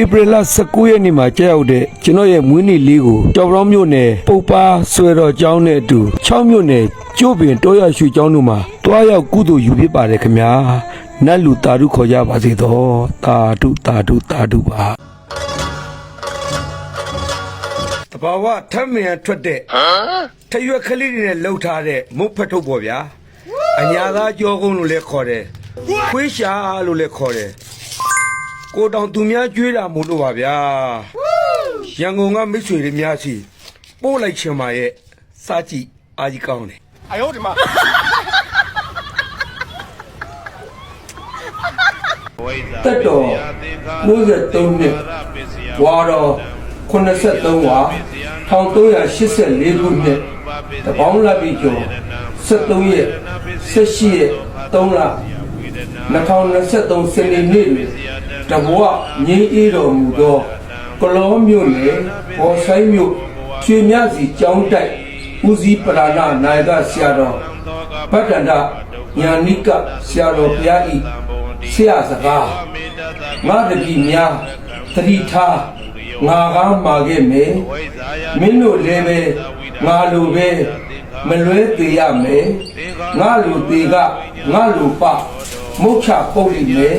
ဧပြီလ19ရက်နေ့မှာကြာရောက်တဲ့ကျွန်တော်ရဲ့မွေးနေ့လေးကိုကြောက်ရောင်းမြို့နယ်ပုပ်ပါဆွဲတော်ကျောင်းနဲ့အတူ6မြို့နယ်ကျို့ပင်တောရရွှေကျောင်းတို့မှာတွားရောက်ကုသိုလ်ယူဖြစ်ပါတယ်ခင်ဗျာနတ်လူတာဓုခေါ်ကြပါစေတော့တာဓုတာဓုတာဓုပါတဘာဝထမ်းမြန်ထွက်တဲ့ထရွက်ကလေးတွေနဲ့လှုပ်ထားတဲ့မုတ်ဖက်ထုတ်ပေါ့ဗျာအညာသားကြောကုန်းလို့လည်းခေါ်တယ်ခွေးရှာလို့လည်းခေါ်တယ် ကိုတောင်သူများကြွေးတာမို့လို့ပါဗျာရန်ကုန်ကမိတ်ဆွေတွေများစီပို့လိုက်ချင်ပါရဲ့စာကြည့်အာကြီးကောင်းတယ် 哎呦我的妈！ တက်တော်93နှစ်ဝါတော်83ဝါ1384ခုနှစ်တပေါင်းလက်ပြီးကျော်73ရက်78ရက်3လ 2023စနေနေ့တွင်တဘဝငင်းအေးတော်မူသောကလောမြို့နယ်ဘောဆိုင်မြို့ရွှေမြစီကျောင်းတိုက်ဦးစီးပရာဏနာယကဆရာတော်ဗတ္တန္တညာနိကဆရာတော်ဘုရားဤဆရာစကားငါတတိများသတိထားငါကားမာခဲ့မယ်မင်းတို့လည်းပဲငါလိုပဲမလွဲသေးရမယ်ငါလိုသေးကငါလိုပ မုတ်ချပုတ်လိမ့်မယ်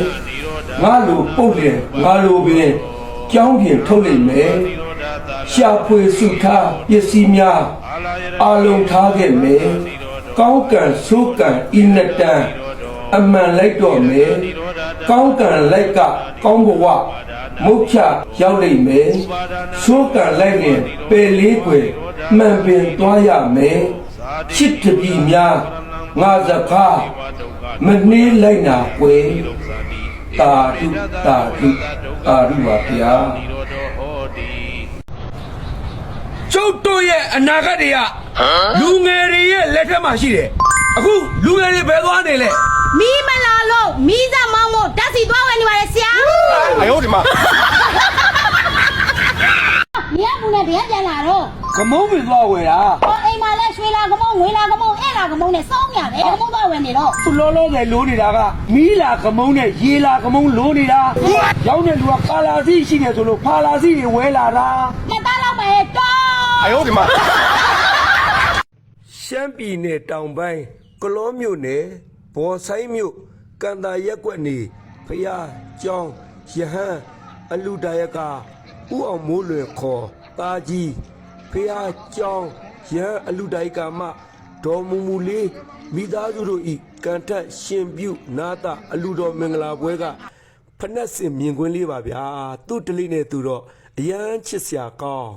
ငါလိုပုတ်တယ်ငါလိုပင်ကြောင်းပြင်ထုတ်လိမ့်မယ်ရှာဖွေစုထားပစ္စည်းများအလုံးထားခဲ့မယ်ကောင်းကံဆိုးကံဣနတံအမှန်လိုက်တော့မယ်ကောင်းကံလိုက်ကကောင်းဘဝမုတ်ချရောက်လိမ့်မယ်သိုးကံလိုက်ရင်ပယ်လေးွယ်မှန်ပင်သွားရမယ်ချစ်တပြီများ ငါစကားမနှေးလိုက်နာကွယ်တာတုတာတုတာတုပါဗျာကျုပ်တို့ရဲ့အနာဂတ်တွေကလူငယ်တွေရဲ့လက်ထက်မှာရှိတယ်အခုလူငယ်တွေဘယ်သွားနေလဲမီးမလာလို့မီးစမောင်းကိုဓာတ်စီသွားဝယ်နေပါတယ်ဆရာအယောဒီမှာမြတ်ဘူးနဲ့တရားပြန်လာတော့ကမုံးပင်သွားဝယ်တာ မှာလဲရွှေလာကမုံငွေလာကမုံအဲ့လာကမုံနဲ့စောင်းရတယ်ကမုံသွားဝင်နေတော့သူလောလောဆယ်လိုးနေတာကမီးလာကမုံနဲ့ရေလာကမုံလိုးနေတာရောက်တဲ့လူကကာလာစီရှိနေဆိုလို့ဖာလာစီတွေဝဲလာတာမသားလောက်ပဲတော့အယောဒီမှာရှမ်းပြည်နယ်တောင်ပိုင်းကလောမြို့နယ်ဘော်ဆိုင်မြို့ကန္တာရက်ွက်နေဖရာကျောင်းယဟန်အလူဒါယကဥအောင်မိုးလွယ်ခေါ်တာကြီးဖရာကျောင်း ယဟန်အလူဒါယကမဒေါ်မူမူလေးမိသားစုတို့ဤကန်ထက်ရှင်ပြုနာတာအလူတော်မင်္ဂလာပွဲကဖနက်စင်မြင်ကွင်းလေးပါဗျာသူ့တလိနဲ့သူတော့အရန်ချစ်စရာကောင်း